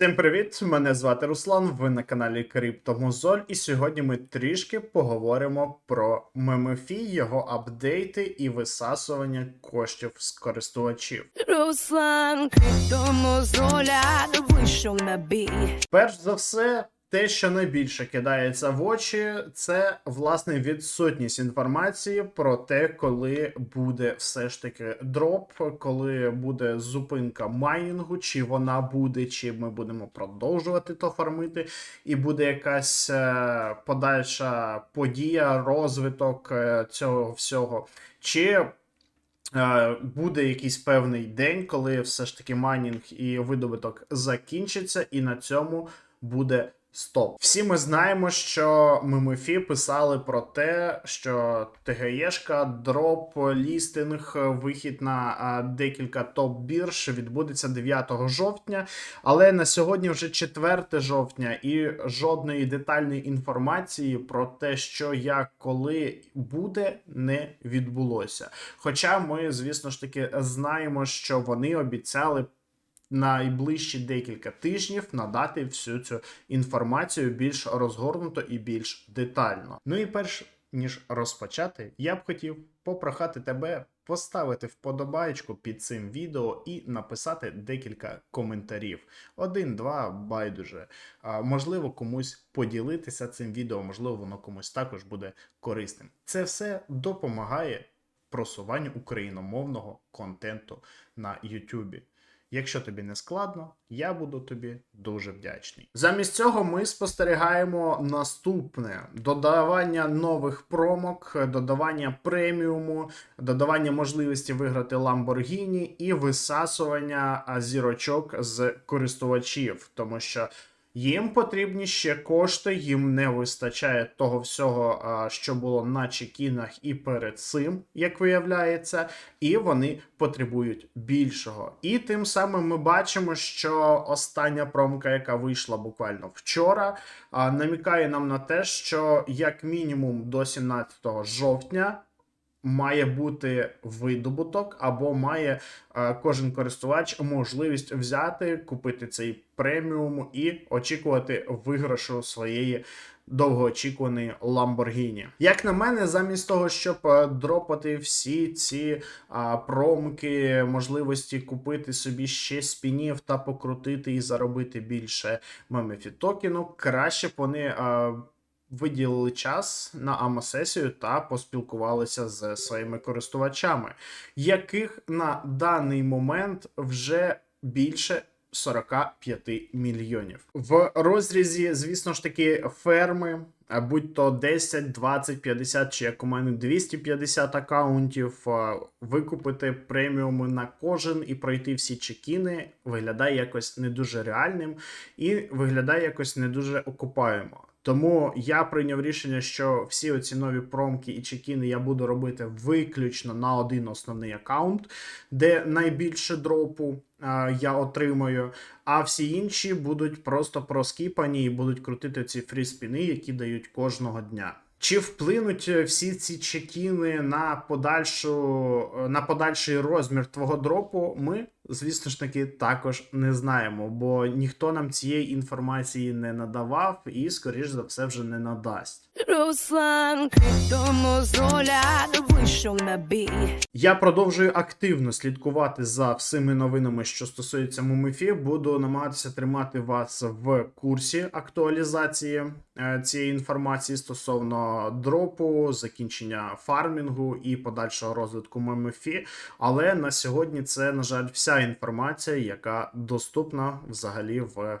Всім привіт! Мене звати Руслан. Ви на каналі Криптомозоль, і сьогодні ми трішки поговоримо про мемефі, його апдейти і висасування коштів з користувачів. Руслан Криптомозоля вийшов на бій. Перш за все, те, що найбільше кидається в очі, це власне відсутність інформації про те, коли буде все ж таки дроп, коли буде зупинка майнінгу, чи вона буде, чи ми будемо продовжувати то фармити, і буде якась е, подальша подія, розвиток е, цього всього. Чи Е, Буде якийсь певний день, коли все ж таки майнінг і видобуток закінчиться, і на цьому буде стоп. Всі ми знаємо, що ММФі писали про те, що ТГЄшка, дроп, лістинг, вихід на декілька топ-бірж відбудеться 9 жовтня. Але на сьогодні вже 4 жовтня, і жодної детальної інформації про те, що як коли буде, не відбулося. Хоча ми, звісно ж таки, знаємо, що вони обіцяли. Найближчі декілька тижнів надати всю цю інформацію більш розгорнуто і більш детально. Ну і перш ніж розпочати, я б хотів попрохати тебе поставити вподобайку під цим відео і написати декілька коментарів. Один, два, байдуже. А, можливо, комусь поділитися цим відео, можливо, воно комусь також буде корисним. Це все допомагає просуванню україномовного контенту на YouTube. Якщо тобі не складно, я буду тобі дуже вдячний. Замість цього ми спостерігаємо наступне: додавання нових промок, додавання преміуму, додавання можливості виграти Lamborghini і висасування зірочок з користувачів, тому що. Їм потрібні ще кошти, їм не вистачає того всього, що було на чекінах і перед цим, як виявляється, і вони потребують більшого. І тим самим ми бачимо, що остання промка, яка вийшла буквально вчора, намікає нам на те, що як мінімум до 17 жовтня. Має бути видобуток, або має е, кожен користувач можливість взяти, купити цей преміум і очікувати виграшу своєї довгоочікуваної Lamborghini. Як на мене, замість того, щоб е, дропати всі ці а, промки, можливості купити собі ще спінів та покрутити і заробити більше мемефі токену, краще б вони. А, виділили час на АМА-сесію та поспілкувалися з своїми користувачами, яких на даний момент вже більше 45 мільйонів. В розрізі, звісно ж таки, ферми. Будь то 10, 20, 50 чи як у мене 250 акаунтів, викупити преміуми на кожен і пройти всі чекіни виглядає якось не дуже реальним і виглядає якось не дуже окупаємо. Тому я прийняв рішення, що всі оці нові промки і чекіни я буду робити виключно на один основний аккаунт, де найбільше дропу е, я отримаю. А всі інші будуть просто проскіпані і будуть крутити ці фріспіни, які дають кожного дня. Чи вплинуть е, всі ці чекіни на подальшу е, на подальший розмір твого дропу? Ми, звісно ж таки, також не знаємо, бо ніхто нам цієї інформації не надавав і, скоріш за все, вже не надасть. Руслан на бій. Я продовжую активно слідкувати за всіми новинами, що стосуються Мумифі. Буду намагатися тримати вас в курсі актуалізації е, цієї інформації стосовно дропу, закінчення фармінгу і подальшого розвитку Мумифі. Але на сьогодні це, на жаль, вся інформація, яка доступна взагалі в